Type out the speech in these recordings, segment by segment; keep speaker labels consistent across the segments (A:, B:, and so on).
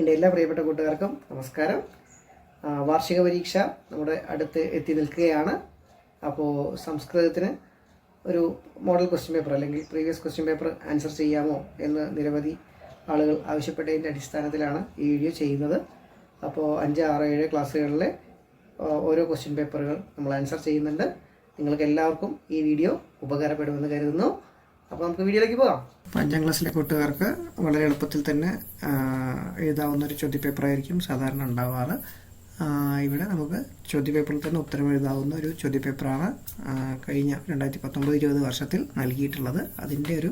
A: എന്റെ എല്ലാ പ്രിയപ്പെട്ട കൂട്ടുകാർക്കും നമസ്കാരം. വാർഷിക പരീക്ഷ നമ്മുടെ അടുത്ത് എത്തി നിൽക്കുകയാണ്. അപ്പോൾ സംസ്കൃതത്തിന് ഒരു മോഡൽ ക്വസ്റ്റ്യൻ പേപ്പർ അല്ലെങ്കിൽ പ്രീവിയസ് ക്വസ്റ്റ്യൻ പേപ്പർ ആൻസർ ചെയ്യാമോ എന്ന് നിരവധി ആളുകൾ ആവശ്യപ്പെട്ടതിന്റെ അടിസ്ഥാനത്തിലാണ് ഈ വീഡിയോ ചെയ്യുന്നത്. അപ്പോൾ അഞ്ച് ആറ് ഏഴ് ക്ലാസ്സുകളിലെ ഓരോ ക്വസ്റ്റ്യൻ പേപ്പറുകൾ നമ്മൾ ആൻസർ ചെയ്യുന്നുണ്ട്. നിങ്ങൾക്ക് എല്ലാവർക്കും ഈ വീഡിയോ ഉപകാരപ്പെടുമെന്ന് കരുതുന്നു. അപ്പോൾ നമുക്ക് വീഡിയോയിലേക്ക് പോകാം. അഞ്ചാം ക്ലാസ്സിലെ കൂട്ടുകാർക്ക് വളരെ എളുപ്പത്തിൽ തന്നെ എഴുതാവുന്ന ഒരു ചോദ്യപേപ്പർ ആയിരിക്കും സാധാരണ ഉണ്ടാവാറ്. ഇവിടെ നമുക്ക് ചോദ്യപേപ്പറിൽ തന്നെ ഉത്തരം എഴുതാവുന്ന ഒരു ചോദ്യപേപ്പറാണ് കഴിഞ്ഞ രണ്ടായിരത്തി പത്തൊമ്പത് ഇരുപത് വർഷത്തിൽ നൽകിയിട്ടുള്ളത്. അതിന്റെ ഒരു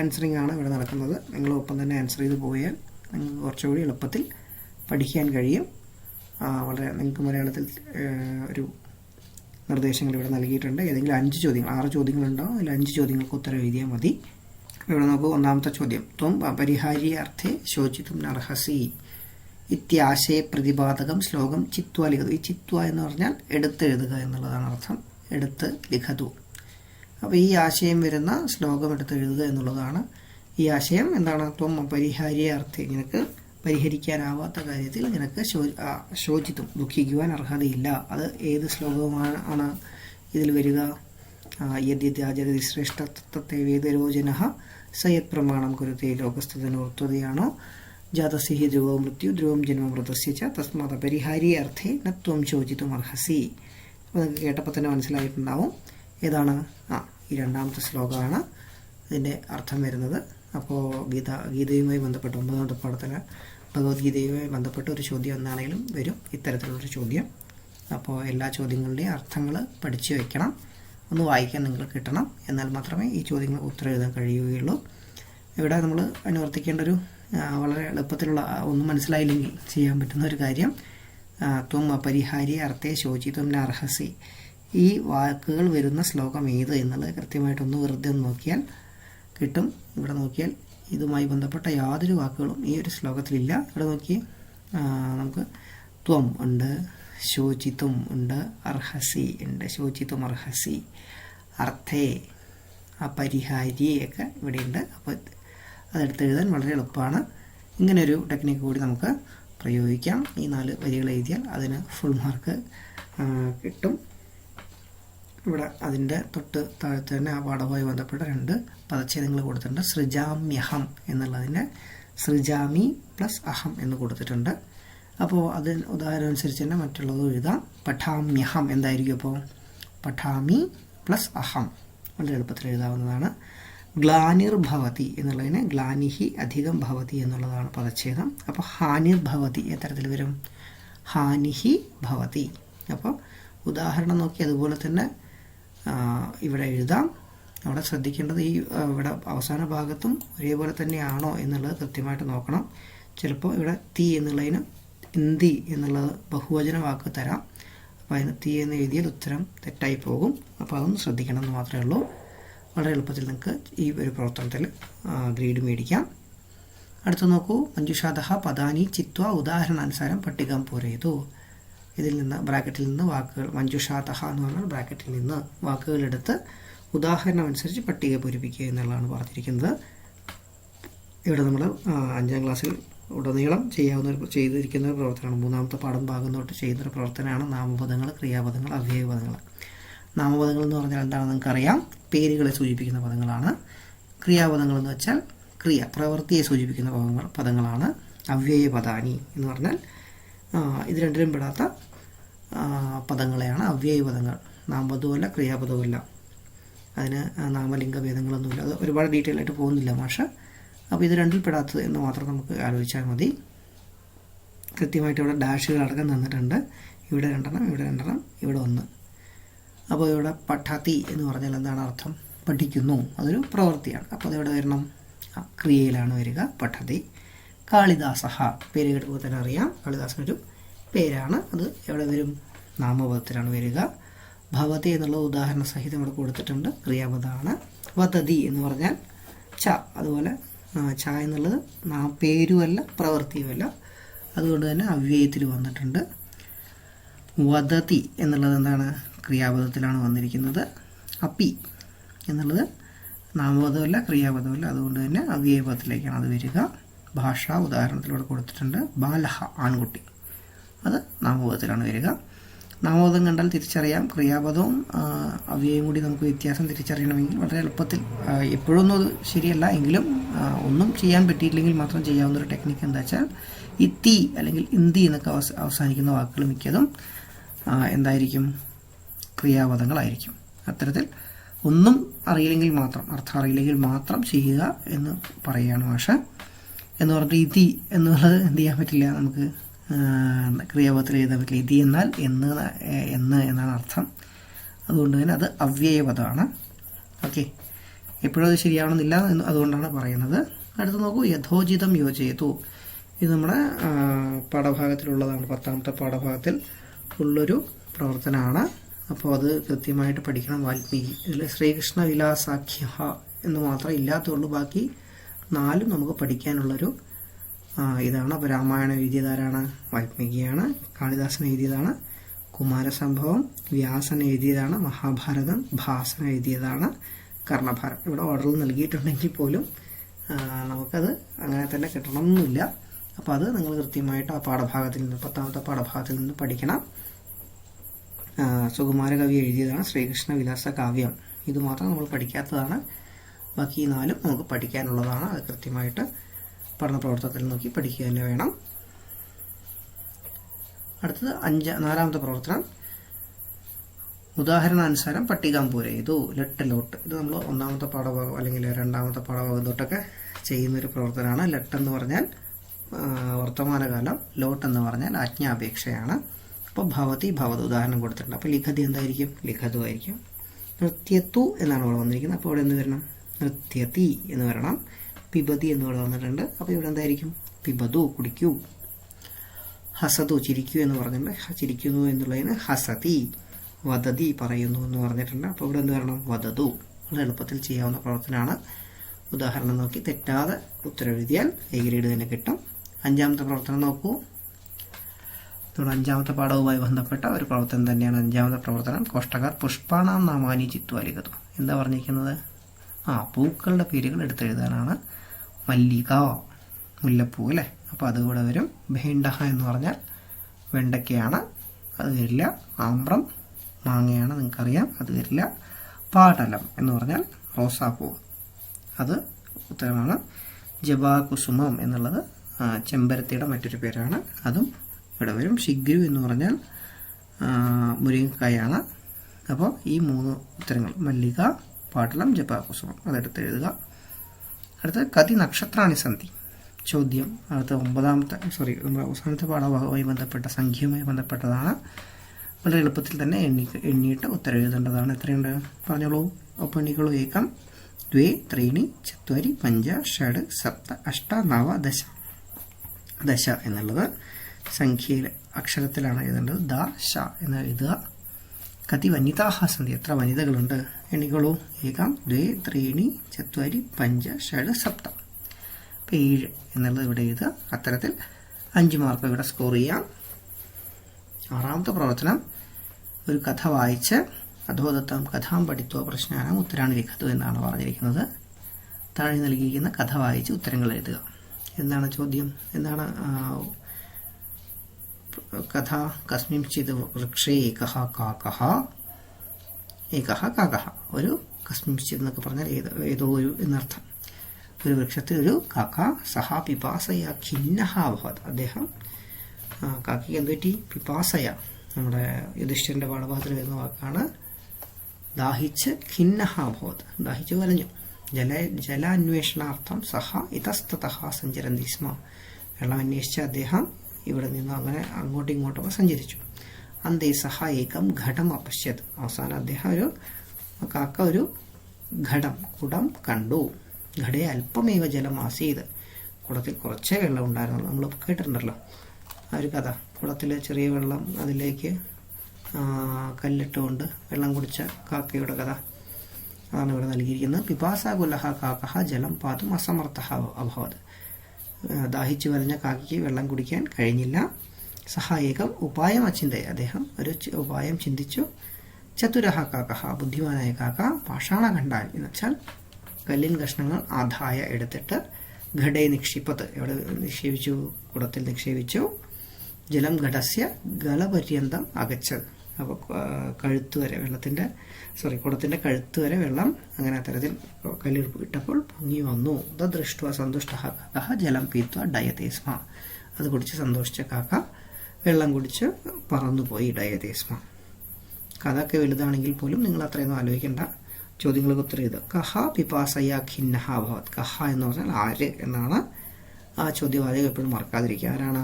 A: ആൻസറിങ് ആണ് ഇവിടെ നടക്കുന്നത്. നിങ്ങൾ ഒപ്പം തന്നെ ആൻസർ ചെയ്ത് പോയാൽ നിങ്ങൾക്ക് കുറച്ചുകൂടി എളുപ്പത്തിൽ പഠിക്കാൻ കഴിയും. വളരെ നിങ്ങൾക്ക് മലയാളത്തിൽ ഒരു നിർദ്ദേശങ്ങൾ ഇവിടെ നൽകിയിട്ടുണ്ട്. ഏതെങ്കിലും അഞ്ച് ചോദ്യങ്ങൾ ആറ് ചോദ്യങ്ങളുണ്ടാവും അതിൽ അഞ്ച് ചോദ്യങ്ങൾക്ക് ഉത്തരം എഴുതിയാൽ മതി. ഇവിടെ നോക്കൂ ഒന്നാമത്തെ ചോദ്യം. ത്വം അപരിഹാര്യാർത്ഥേ ശോചിതും നർഹസി ഇത്യാശയ പ്രതിപാദകം ശ്ലോകം ചിത്വ ലിഖതു. ഈ ചിത്വ എന്ന് പറഞ്ഞാൽ എടുത്തെഴുതുക എന്നുള്ളതാണ് അർത്ഥം. എടുത്ത് ലിഖതു. അപ്പോൾ ഈ ആശയം വരുന്ന ശ്ലോകം എടുത്തെഴുതുക എന്നുള്ളതാണ് ഈ ആശയം. എന്താണ്? ത്വം അപരിഹാര്യാർത്ഥേ. നിനക്ക് പരിഹരിക്കാനാവാത്ത കാര്യത്തിൽ നിനക്ക് ശോ ശോചിത്വം ദുഃഖിക്കുവാൻ അർഹതയില്ല. അത് ഏത് ശ്ലോകമാണ് ആണ് ഇതിൽ വരിക? യദ്യജഗതി ശ്രേഷ്ഠത്വത്തെ വേദരോചന സയത് പ്രമാണം കുരുത്തെ ലോകസ്ഥിതനോർത്തതയാണോ? ജാതസി ഹി ധ്രുവോ മൃത്യു ധ്രുവം ജന്മമൃതസ്യ ച തസ്മാത് അപരിഹാരി അർത്ഥേ നത്വം ശോചിത്തും അർഹസി. നിങ്ങൾക്ക് കേട്ടപ്പോൾ തന്നെ മനസ്സിലായിട്ടുണ്ടാവും ഏതാണ്? ആ ഈ രണ്ടാമത്തെ ശ്ലോകമാണ് ഇതിന്റെ അർത്ഥം വരുന്നത്. അപ്പോൾ ഗീത ഗീതയുമായി ബന്ധപ്പെട്ട് ഒമ്പതാമത്തെ പാഠത്തിൽ ഭഗവത്ഗീതയുമായി ബന്ധപ്പെട്ട ഒരു ചോദ്യം എന്നാണെങ്കിലും വരും. ഇത്തരത്തിലുള്ളൊരു ചോദ്യം. അപ്പോൾ എല്ലാ ചോദ്യങ്ങളുടെയും അർത്ഥങ്ങൾ പഠിച്ചു വയ്ക്കണം ഒന്ന് വായിക്കാൻ നിങ്ങൾ കിട്ടണം. എന്നാൽ മാത്രമേ ഈ ചോദ്യങ്ങൾ ഉത്തരം എഴുതാൻ കഴിയുകയുള്ളൂ. ഇവിടെ നമ്മൾ അനുവർത്തിക്കേണ്ട ഒരു വളരെ എളുപ്പത്തിലുള്ള ഒന്നും മനസ്സിലായില്ലെങ്കിൽ ചെയ്യാൻ പറ്റുന്ന ഒരു കാര്യം. ത്വം അപരിഹാരി അർത്ഥേ ശോചിത്വം അർഹസി ഈ വാക്കുകൾ വരുന്ന ശ്ലോകം ഏത് എന്നുള്ളത് കൃത്യമായിട്ടൊന്ന് വെറുതെ ഒന്ന് നോക്കിയാൽ കിട്ടും. ഇവിടെ നോക്കിയാൽ ഇതുമായി ബന്ധപ്പെട്ട യാതൊരു വാക്കുകളും ഈ ഒരു ശ്ലോകത്തിലില്ല. ഇവിടെ നോക്കി നമുക്ക് ത്വം ഉണ്ട് ശോചിത്വം ഉണ്ട് അർഹസി ഉണ്ട്. ശോചിത്വം അർഹസി അർത്ഥേ അപരിഹാരിയൊക്കെ ഇവിടെയുണ്ട്. അപ്പോൾ അതെടുത്ത് എഴുതാൻ വളരെ എളുപ്പമാണ്. ഇങ്ങനൊരു ടെക്നിക്ക് കൂടി നമുക്ക് പ്രയോഗിക്കാം. ഈ നാല് വരികൾ എഴുതിയാൽ അതിന് ഫുൾ മാർക്ക് കിട്ടും. ഇവിടെ അതിന്റെ തൊട്ട് താഴത്ത് തന്നെ ആ പാഠവുമായി ബന്ധപ്പെട്ട രണ്ട് പദച്ഛേദങ്ങൾ കൊടുത്തിട്ടുണ്ട്. സൃജാമ്യഹം എന്നുള്ളതിനെ സൃജാമി പ്ലസ് അഹം എന്ന് കൊടുത്തിട്ടുണ്ട്. അപ്പോൾ അതിന് ഉദാഹരണം അനുസരിച്ച് തന്നെ മറ്റുള്ളത് എഴുതാം. പഠാമ്യഹം എന്തായിരിക്കും അപ്പോൾ? പഠാമി പ്ലസ് അഹം. വളരെ എളുപ്പത്തിൽ എഴുതാവുന്നതാണ്. ഗ്ലാനിർഭവതി എന്നുള്ളതിന് ഗ്ലാനിഹി അധികം ഭവതി എന്നുള്ളതാണ് പദച്ഛേദം. അപ്പോൾ ഹാനിർഭവതി എത്തരത്തിൽ വരും. ഹാനിഹി ഭവതി. അപ്പോൾ ഉദാഹരണം നോക്കി അതുപോലെ തന്നെ ഇവിടെ എഴുതാം. അവിടെ ശ്രദ്ധിക്കേണ്ടത് ഈ ഇവിടെ അവസാന ഭാഗത്തും ഒരേപോലെ തന്നെയാണോ എന്നുള്ളത് കൃത്യമായിട്ട് നോക്കണം. ചിലപ്പോൾ ഇവിടെ തീ എന്നുള്ളതിന് ഇന്തി എന്നുള്ളത് ബഹുവചന വാക്ക് തരാം. അപ്പോൾ അതിന് തീ എന്ന് എഴുതിയാൽ ഉത്തരം തെറ്റായി പോകും. അപ്പോൾ അതൊന്ന് ശ്രദ്ധിക്കണം എന്ന് മാത്രമേ ഉള്ളൂ. വളരെ എളുപ്പത്തിൽ നിങ്ങൾക്ക് ഈ ഒരു പ്രവർത്തനത്തിൽ ഗ്രേഡ് മേടിക്കാം. അടുത്ത് നോക്കൂ. മഞ്ജുഷാദ പദാനി ചിത്വ ഉദാഹരണാനുസാരം പട്ടികം പോരേതു ഇതിൽ നിന്ന് ബ്രാക്കറ്റിൽ നിന്ന് വാക്കുകൾ മഞ്ജുഷാതഹ എന്ന് പറഞ്ഞാൽ ബ്രാക്കറ്റിൽ നിന്ന് വാക്കുകളെടുത്ത് ഉദാഹരണം അനുസരിച്ച് പട്ടിക പൂരിപ്പിക്കുക എന്നുള്ളതാണ് പറഞ്ഞിരിക്കുന്നത്. ഇവിടെ നമ്മൾ അഞ്ചാം ക്ലാസ്സിൽ ഉടനീളം ചെയ്യാവുന്ന ഒരു ചെയ്തിരിക്കുന്ന ഒരു പ്രവർത്തനമാണ്. മൂന്നാമത്തെ പാഠം ഭാഗം തൊട്ട് ചെയ്യുന്നൊരു പ്രവർത്തനമാണ് നാമപദങ്ങൾ ക്രിയാപദങ്ങൾ അവ്യയപദങ്ങൾ നാമപദങ്ങൾ എന്ന് പറഞ്ഞാൽ എന്താണെന്ന് നിങ്ങൾക്കറിയാം? പേരുകളെ സൂചിപ്പിക്കുന്ന പദങ്ങളാണ്. ക്രിയാപദങ്ങൾ എന്ന് വെച്ചാൽ ക്രിയ പ്രവൃത്തിയെ സൂചിപ്പിക്കുന്ന പദങ്ങൾ പദങ്ങളാണ്. അവ്യയപദാനി എന്ന് പറഞ്ഞാൽ ഇത് രണ്ടിലും പെടാത്ത പദങ്ങളെയാണ്. അവ്യയ പദങ്ങൾ. നാമപദവുമല്ല ക്രിയാപദവുമല്ല. അതിന് നാമലിംഗ ഭേദങ്ങളൊന്നുമില്ല. അത് ഒരുപാട് ഡീറ്റെയിൽ ആയിട്ട് പോകുന്നില്ല മാഷ്. അപ്പോൾ ഇത് രണ്ടിൽ പെടാത്തത് എന്ന് മാത്രം നമുക്ക് ആലോചിച്ചാൽ മതി. കൃത്യമായിട്ട് ഇവിടെ ഡാഷുകൾ അടക്കം തന്നിട്ടുണ്ട്. ഇവിടെ രണ്ടെണ്ണം ഇവിടെ രണ്ടെണ്ണം ഇവിടെ ഒന്ന്. അപ്പോൾ ഇവിടെ പഠതി എന്ന് പറഞ്ഞാൽ എന്താണ് അർത്ഥം? പഠിക്കുന്നു. അതൊരു പ്രവൃത്തിയാണ്. അപ്പോൾ അതെവിടെ വരണം? ക്രിയയിലാണ് വരിക. പഠതി കാളിദാസഹ. പേര് കേട്ടുപോലെ തന്നെ അറിയാം. കാളിദാസനൊരു പേരാണ്. അത് എവിടെ വരും? നാമപദത്തിലാണ് വരിക. ഭവതി എന്നുള്ള ഉദാഹരണ സഹിതം ഇവിടെ കൊടുത്തിട്ടുണ്ട്. ക്രിയാപദമാണ്. വതതി എന്ന് പറഞ്ഞാൽ ച. അതുപോലെ ച എന്നുള്ളത് നാ പേരുമല്ല പ്രവൃത്തിയുമല്ല. അതുകൊണ്ട് തന്നെ അവ്യയത്തിൽ വന്നിട്ടുണ്ട്. വദതി എന്നുള്ളത് എന്താണ്? ക്രിയാപദത്തിലാണ് വന്നിരിക്കുന്നത്. അപ്പി എന്നുള്ളത് നാമപദമല്ല ക്രിയാപദമല്ല. അതുകൊണ്ട് തന്നെ അവ്യയപദത്തിലേക്കാണ് അത് വരിക. ഭാഷ ഉദാഹരണത്തിലൂടെ കൊടുത്തിട്ടുണ്ട്. ബാലഹ ആൺകുട്ടി. അത് നാമപദത്തിലാണ് വരിക. നാമപദം കണ്ടാൽ തിരിച്ചറിയാം. ക്രിയാപദവും അവ്യയും കൂടി നമുക്ക് വ്യത്യാസം തിരിച്ചറിയണമെങ്കിൽ വളരെ എളുപ്പത്തിൽ എപ്പോഴൊന്നും അത് ശരിയല്ല എങ്കിലും ഒന്നും ചെയ്യാൻ പറ്റിയില്ലെങ്കിൽ മാത്രം ചെയ്യാവുന്ന ഒരു ടെക്നിക്ക് എന്താ വെച്ചാൽ ഈ തീ അല്ലെങ്കിൽ ഇന്തി എന്നൊക്കെ അവസ- അവസാനിക്കുന്ന വാക്കുകൾ മിക്കതും എന്തായിരിക്കും? ക്രിയാപദങ്ങളായിരിക്കും. അത്തരത്തിൽ ഒന്നും അറിയില്ലെങ്കിൽ മാത്രം അർത്ഥം അറിയില്ലെങ്കിൽ മാത്രം ചെയ്യുക എന്ന് പറയുകയാണ് ഭാഷ. എന്ന് പറഞ്ഞിട്ട് ഇതി എന്നുള്ളത് എന്ത് ചെയ്യാൻ പറ്റില്ല? നമുക്ക് ക്രിയാപദത്തിൽ എഴുതാൻ പറ്റില്ല. ഇതി എന്നാൽ എന്ന് എന്ന് എന്നാണ് അർത്ഥം. അതുകൊണ്ട് തന്നെ അത് അവ്യയപദമാണ്. ഓക്കെ. എപ്പോഴും അത് ശരിയാവണമെന്നില്ല എന്ന് അതുകൊണ്ടാണ് പറയുന്നത്. അടുത്ത് നോക്കൂ. യഥോചിതം യോജയതു. ഇത് നമ്മുടെ പാഠഭാഗത്തിലുള്ളതാണ്. പത്താമത്തെ പാഠഭാഗത്തിൽ ഉള്ളൊരു പ്രവർത്തനമാണ്. അപ്പോൾ അത് കൃത്യമായിട്ട് പഠിക്കണം വാൽമീകി. ഇതിൽ ശ്രീകൃഷ്ണ വിലാസാഖ്യ എന്ന് മാത്രം ഇല്ലാത്തുള്ളൂ ബാക്കി നാലും നമുക്ക് പഠിക്കാനുള്ളൊരു ഇതാണ് അപ്പോൾ രാമായണം എഴുതിയതാരാണ്? വാൽമീകിയാണ്. കാളിദാസൻ എഴുതിയതാണ്. കുമാരസംഭവം. വ്യാസൻ എഴുതിയതാണ്. മഹാഭാരതം. ഭാസൻ എഴുതിയതാണ്. കർണഭാരം. ഇവിടെ ഓർഡറിൽ നൽകിയിട്ടുണ്ടെങ്കിൽ പോലും നമുക്കത് അങ്ങനെ തന്നെ കിട്ടണമെന്നില്ല. അപ്പോൾ അത് നിങ്ങൾ കൃത്യമായിട്ട് ആ പാഠഭാഗത്തിൽ നിന്ന് പത്താമത്തെ പാഠഭാഗത്തിൽ നിന്ന് പഠിക്കണം. സുകുമാരകവി എഴുതിയതാണ്. ശ്രീകൃഷ്ണ വിലാസ കാവ്യം. ഇത് മാത്രം നമ്മൾ പഠിക്കാത്തതാണ്. ബാക്കി നാലും നമുക്ക് പഠിക്കാനുള്ളതാണ്. അത് കൃത്യമായിട്ട് പഠന പ്രവർത്തനത്തിൽ നോക്കി പഠിക്കുക തന്നെ വേണം. അടുത്തത് അഞ്ച് നാലാമത്തെ പ്രവർത്തനം. ഉദാഹരണാനുസാരം പട്ടികാം ലെട്ട് ലോട്ട് ഇത് നമ്മൾ ഒന്നാമത്തെ പാഠഭാഗം അല്ലെങ്കിൽ രണ്ടാമത്തെ പാഠഭാഗം തൊട്ടൊക്കെ ചെയ്യുന്നൊരു പ്രവർത്തനമാണ്. ലെട്ട് എന്ന് പറഞ്ഞാൽ വർത്തമാനകാലം ലോട്ട് എന്ന് പറഞ്ഞാൽ ആജ്ഞാപേക്ഷയാണ്. അപ്പോൾ ഭവതി ഭവത് ഉദാഹരണം കൊടുത്തിട്ടുണ്ട്. അപ്പോൾ ലിഖതി എന്തായിരിക്കും? ലിഖതു ആയിരിക്കും. നൃത്യത്തു എന്നാണ് ഇവിടെ വന്നിരിക്കുന്നത്. അപ്പോൾ ഇവിടെ എന്ത് വരണം? നൃത്യതി എന്ന് വരണം. പിബതി എന്ന് ഇവിടെ വന്നിട്ടുണ്ട്. അപ്പോൾ ഇവിടെ എന്തായിരിക്കും? പിബതു കുടിക്കൂ. ഹസതു ചിരിക്കൂ എന്ന് പറഞ്ഞിട്ടുണ്ട്. ചിരിക്കുന്നു എന്നുള്ളതിന് ഹസതി വദതി പറയുന്നു എന്ന് പറഞ്ഞിട്ടുണ്ട്. അപ്പോൾ ഇവിടെ എന്ത് വരണം? വളരെ എളുപ്പത്തിൽ ചെയ്യാവുന്ന പ്രവർത്തനമാണ്. ഉദാഹരണം നോക്കി. തെറ്റാതെ ഉത്തരവെഴുതിയാൽ എ ഗ്രേഡ് തന്നെ കിട്ടും. അഞ്ചാമത്തെ പ്രവർത്തനം നോക്കൂ. നമ്മുടെ അഞ്ചാമത്തെ പാഠവുമായി ബന്ധപ്പെട്ട ഒരു പ്രവർത്തനം തന്നെയാണ് അഞ്ചാമത്തെ പ്രവർത്തനം. കോഷ്ടകാർ പുഷ്പാണാം നാമാനി ചിത്വാലികതു എന്താ പറഞ്ഞിരിക്കുന്നത്? ആ പൂക്കളുടെ പേരുകൾ എടുത്തെഴുതാനാണ്. മല്ലിക മുല്ലപ്പൂ അല്ലേ? അപ്പോൾ അതുകൂടെ വരും. ഭേണ്ടഹ എന്ന് പറഞ്ഞാൽ വെണ്ടയ്ക്കയാണ് അത് വരില്ല. ആമ്പ്രം മാങ്ങയാണ് നിങ്ങൾക്കറിയാം അത് വരില്ല. പാടലം എന്ന് പറഞ്ഞാൽ റോസാപ്പൂ. അത് ഉത്തരമാണ്. ജബാകുസുമം എന്നുള്ളത് ചെമ്പരത്തിയുടെ മറ്റൊരു പേരാണ്. അതും ഇവിടെ വരും. ശിഗ്രു എന്ന് പറഞ്ഞാൽ മുരിങ്ങക്കായാണ്. അപ്പോൾ ഈ മൂന്ന് ഉത്തരങ്ങൾ മല്ലിക പാട്ടലം ജപാകുസുമം അതെടുത്ത് എഴുതുക. അടുത്ത കതി നക്ഷത്രാണി സന്ധി. ചോദ്യം. അടുത്ത ഒമ്പതാമത്തെ സോറി അവസാനത്തെ പാഠഭാഗവുമായി ബന്ധപ്പെട്ട സംഖ്യയുമായി ബന്ധപ്പെട്ടതാണ്. വളരെ എളുപ്പത്തിൽ തന്നെ എണ്ണി എണ്ണിയിട്ട് ഉത്തരം എഴുതേണ്ടതാണ്. എത്രയുണ്ട്? പറഞ്ഞോളൂ. ഒപ്പം എണ്ണിക്കോളൂ. ഏകം ദ്വേ ത്രീണി ചത്വരി പഞ്ച ഷഡ് സപ്ത അഷ്ട നവ ദശ. ദശ എന്നുള്ളത് സംഖ്യയിലെ അക്ഷരത്തിലാണ് എഴുതേണ്ടത്. ദ ഷ എന്ന് എഴുതുക. കതി വനിതാഹ സന്ധി. എത്ര വനിതകളുണ്ട്? എണ്ണിക്കോളൂ ഏകം ദ്വേ ത്രീണി ചത്വരി പഞ്ച ഷഡ് സപ്ത. അപ്പം ഏഴ് എന്നുള്ളത് ഇവിടെ എഴുതുക. അത്തരത്തിൽ അഞ്ച് മാർക്ക് ഇവിടെ സ്കോർ ചെയ്യാം. ആറാമത്തെ പ്രവർത്തനം. ഒരു കഥ വായിച്ച് അധോദത്തം കഥാം പഠിത്വ പ്രശ്നാനം ഉത്തരാണ് ലിഖത്തു എന്നാണ് പറഞ്ഞിരിക്കുന്നത്. താഴെ നൽകിയിരിക്കുന്ന കഥ വായിച്ച് ഉത്തരങ്ങൾ എഴുതുക. എന്താണ് ചോദ്യം? എന്താണ് ആ, കഥ കസ്മിംചിത് വൃക്ഷേ ഏകഹ കാക്കഹ ഏകഹ കാക്കഹ ഒരു കസ്മിംചിത് എന്നൊക്കെ പറഞ്ഞാൽ ഏതോ ഏതോ ഒരു എന്നർത്ഥം. ഒരു വൃക്ഷത്തിൽ ഒരു കാക്ക സഹ പിപാസയ ഖിന്നഹ അഭവത്. അദ്ദേഹം കാക്കയ്ക്ക് എന്ത് പറ്റി? പിപാസയ. നമ്മുടെ യുധിഷ്ഠിരന്റെ പാഠഭാഗത്തിൽ വരുന്ന വാക്കാണ് ദാഹിച്ച് ഖിന്നഹ അഭവത്. ദാഹിച്ച് വലഞ്ഞു ജല ജലാന്വേഷണാർത്ഥം സഹ ഇതസ്തത സഞ്ചരന്തി സ്മ. വെള്ളം അന്വേഷിച്ച അദ്ദേഹം ഇവിടെ നിന്നും അങ്ങനെ അങ്ങോട്ടും ഇങ്ങോട്ടും സഞ്ചരിച്ചു. അന്തേ സഹ ഏകം ഘടം അപശ്യത് അവസാനം അദ്ദേഹം ഒരു കാക്ക ഒരു ഘടം കുടം കണ്ടു. ഘടേ അല്പമേവ ജലം ആസീത് കുടത്തിൽ കുറച്ചേ വെള്ളം ഉണ്ടായിരുന്നു നമ്മൾ കേട്ടിട്ടുണ്ടല്ലോ. ആ ഒരു കഥ. കുടത്തിൽ ചെറിയ വെള്ളം അതിലേക്ക് കല്ലിട്ടുകൊണ്ട് വെള്ളം കുടിച്ച കാക്കയുടെ കഥ. അതാണ് ഇവിടെ നൽകിയിരിക്കുന്നത്. പിപാസ കുലഹ കാക്കഹ ജലം പാതും അസമർത്ഥ അഭവത്. ദാഹിച്ചു വരഞ്ഞ കാക്കയ്ക്ക് വെള്ളം കുടിക്കാൻ കഴിഞ്ഞില്ല. സഹായകം ഉപായം അച്ചിന്ത അദ്ദേഹം ഒരു ഉപായം ചിന്തിച്ചു. ചതുരഹ കാക്ക ബുദ്ധിമാനായ കാക്ക പാഷാണ കണ്ടാൽ എന്ന് വെച്ചാൽ കല്ലിൻ കഷ്ണങ്ങൾ ആദായ എടുത്തിട്ട് ഘടേ നിക്ഷിപ്പത്ത് എവിടെ നിക്ഷേപിച്ചു? കുടത്തിൽ നിക്ഷേപിച്ചു. ജലം ഘടസ്യ ഗലപര്യന്തം അകച്ചത്. അപ്പോൾ കഴുത്ത് വരെ വെള്ളത്തിന്റെ സോറി കുടത്തിന്റെ കഴുത്ത് വരെ വെള്ളം അങ്ങനെ അത്തരത്തിൽ കല്ലിറുപ്പ് ഇട്ടപ്പോൾ പൊങ്ങി വന്നു. ദ ദൃഷ്ട സന്തുഷ്ട കാക്ക ജലം പീത്വ ഡയതേസ്മ അത് കുടിച്ച് സന്തോഷിച്ച കാക്ക വെള്ളം കുടിച്ച് പറന്നുപോയി ഡയതേസ്മ കഥയൊക്കെ വലുതാണെങ്കിൽ പോലും നിങ്ങൾ അത്രയൊന്നും ആലോചിക്കേണ്ട. ചോദ്യങ്ങൾക്ക് ഉത്തരം ചെയ്ത് കഹ പിപാസയ ഖിന്നഹ ഭവത്. കഹ എന്ന് പറഞ്ഞാൽ ആര് എന്നാണ് ആ ചോദ്യവാചകം എപ്പോഴും മറക്കാതിരിക്കുക. ആരാണ്?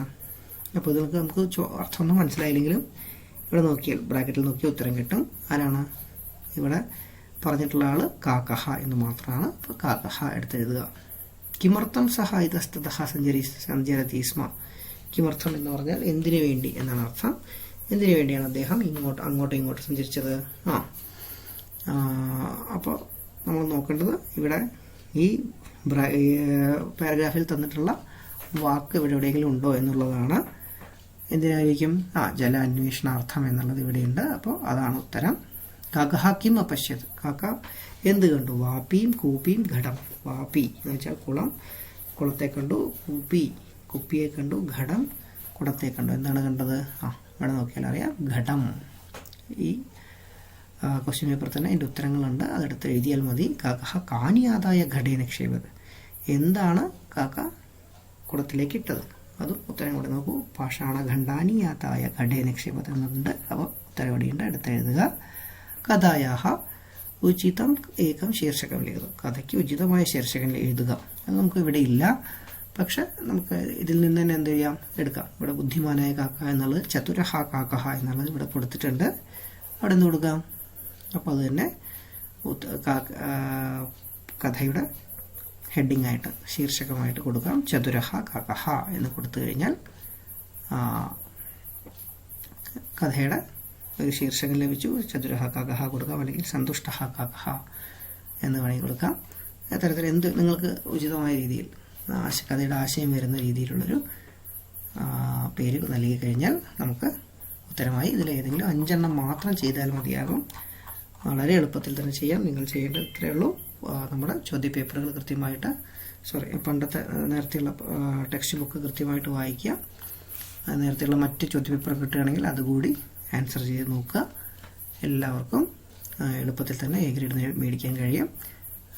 A: അപ്പോൾ ഇതൊക്കെ നമുക്ക് അർത്ഥമൊന്നും മനസ്സിലായില്ലെങ്കിലും ഇവിടെ നോക്കിയാൽ ബ്രാക്കറ്റിൽ നോക്കിയാൽ ഉത്തരം കിട്ടും. ആരാണ് ഇവിടെ പറഞ്ഞിട്ടുള്ള ആൾ? കാക്കഹ എന്ന് മാത്രമാണ്. അപ്പോൾ കാക്കഹ എടുത്തെഴുതുക. കിമർത്ഥം സഹ ഇതസ്തത സഞ്ചരി സഞ്ചരതീസ്മ കിമർത്ഥം എന്ന് പറഞ്ഞാൽ എന്തിനു വേണ്ടി എന്നാണ് അർത്ഥം. എന്തിനു വേണ്ടിയാണ് അദ്ദേഹം ഇങ്ങോട്ട് അങ്ങോട്ടും ഇങ്ങോട്ടും സഞ്ചരിച്ചത്? ആ. അപ്പോൾ നമ്മൾ നോക്കേണ്ടത് ഇവിടെ ഈ, പാരഗ്രാഫിൽ തന്നിട്ടുള്ള വാക്ക് ഇവിടെ എവിടെയെങ്കിലും ഉണ്ടോ എന്നുള്ളതാണ്. എന്തിനായിരിക്കും? ആ ജല അന്വേഷണാർത്ഥം എന്നുള്ളത് ഇവിടെയുണ്ട്. അപ്പോൾ അതാണ് ഉത്തരം. കകഹാക്കിം അപശ്യത് കാക്ക എന്ത് കണ്ടു? വാപ്പിയും കൂപ്പിയും ഘടം. വാപ്പി എന്ന് വെച്ചാൽ കുളം. കുളത്തെ കണ്ടു. കൂപ്പി കുപ്പിയെ കണ്ടു. ഘടം. കുടത്തെ കണ്ടു. എന്താണ് കണ്ടത്? ആ ഇവിടെ നോക്കിയാൽ അറിയാം. ഘടം. ഈ ക്വസ്റ്റ്യൻ പേപ്പർ തന്നെ അതിന്റെ ഉത്തരങ്ങളുണ്ട്. അതെടുത്ത് എഴുതിയാൽ മതി. കാക്ക കാനിയാതായ ഘടേ നിക്ഷേപത് എന്താണ് കാക്ക കുടത്തിലേക്ക് ഇട്ടത്? അത് ഉത്തരം കൂടെ നോക്കൂ. പാഷാണ ഖണ്ഡാനിയാതായ ഘടേ നിക്ഷേപത് എന്നുണ്ട് അപ്പോൾ ഉത്തരം ഇവിടെയുണ്ട് എടുത്ത് എഴുതുക കഥായാഹ. ഉചിതം ഏകം ശീർഷകം എഴുതുക. കഥയ്ക്ക് ഉചിതമായ ശീർഷകം എഴുതുക. അത് നമുക്ക് ഇവിടെ ഇല്ല. പക്ഷെ നമുക്ക് ഇതിൽ നിന്ന് തന്നെ എന്ത് ചെയ്യാം? എടുക്കാം. ഇവിടെ ബുദ്ധിമാനായ കാക്ക എന്നുള്ളത് ചതുരഹ കാക്കഹ എന്നുള്ളത് ഇവിടെ കൊടുത്തിട്ടുണ്ട്. അവിടെ നിന്ന് കൊടുക്കാം? അപ്പോൾ അത് തന്നെ കഥയുടെ ഹെഡിങ് ആയിട്ട് ശീർഷകമായിട്ട് കൊടുക്കാം. ചതുരഹ കകഹ എന്ന് കൊടുത്തു കഴിഞ്ഞാൽ കഥയുടെ ഒരു ശീർഷകം ലഭിച്ചു. ചതുരഹ കകഹ കൊടുക്കാം അല്ലെങ്കിൽ സന്തുഷ്ട കകഹ എന്ന് വേണമെങ്കിൽ കൊടുക്കാം. അത്തരത്തിൽ എന്ത് നിങ്ങൾക്ക് ഉചിതമായ രീതിയിൽ ആശ കഥയുടെ ആശയം വരുന്ന രീതിയിലുള്ളൊരു പേര് നൽകി കഴിഞ്ഞാൽ നമുക്ക് ഉത്തരമായി ഇതിൽ ഏതെങ്കിലും അഞ്ചെണ്ണം മാത്രം ചെയ്താൽ മതിയാകും. വളരെ എളുപ്പത്തിൽ തന്നെ ചെയ്യാം. നിങ്ങൾ ചെയ്യേണ്ടത് ഇത്രയേ ഉള്ളൂ. നമ്മുടെ ചോദ്യപേപ്പറുകൾ കൃത്യമായിട്ട് സോറി പണ്ടത്തെ നേരത്തെയുള്ള ടെക്സ്റ്റ് ബുക്ക് കൃത്യമായിട്ട് വായിക്കുക. നേരത്തെയുള്ള മറ്റ് ചോദ്യപേപ്പർ കിട്ടുകയാണെങ്കിൽ അതുകൂടി ആൻസർ ചെയ്ത് നോക്കുക. എല്ലാവർക്കും എളുപ്പത്തിൽ തന്നെ എ ഗ്രേഡ് മേടിക്കാൻ കഴിയും.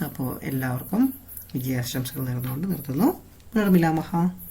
A: അപ്പോൾ എല്ലാവർക്കും വിജയാശംസകൾ നേർന്നുകൊണ്ട് നിർത്തുന്നു. പുനർമിലാമഹ